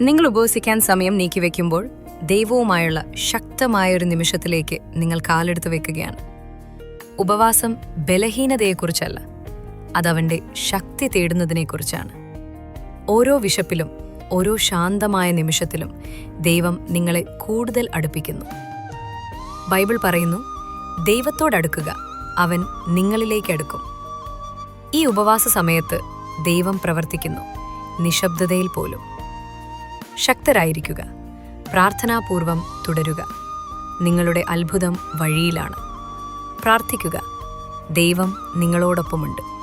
നിങ്ങൾ ഉപവസിക്കാൻ സമയം നീക്കിവെക്കുമ്പോൾ ദൈവവുമായുള്ള ശക്തമായൊരു നിമിഷത്തിലേക്ക് നിങ്ങൾ കാലെടുത്ത് വെക്കുകയാണ് ഉപവാസം ബലഹീനതയെക്കുറിച്ചല്ല അതവന്റെ ശക്തി തേടുന്നതിനെക്കുറിച്ചാണ്. ഓരോ വിശപ്പിലും ഓരോ ശാന്തമായ നിമിഷത്തിലും ദൈവം നിങ്ങളെ കൂടുതൽ അടുപ്പിക്കുന്നു. ബൈബിൾ പറയുന്നു ദൈവത്തോടടുക്കുക അവൻ നിങ്ങളിലേക്ക് അടുക്കും. ഈ ഉപവാസ സമയത്ത് ദൈവം പ്രവർത്തിക്കുന്നു നിശബ്ദതയിൽ പോലും. ശക്തരായിരിക്കുക. പ്രാർത്ഥനാപൂർവം തുടരുക. നിങ്ങളുടെ അത്ഭുതം വഴിയിലാണ്. പ്രാർത്ഥിക്കുക. ദൈവം നിങ്ങളോടൊപ്പമുണ്ട്.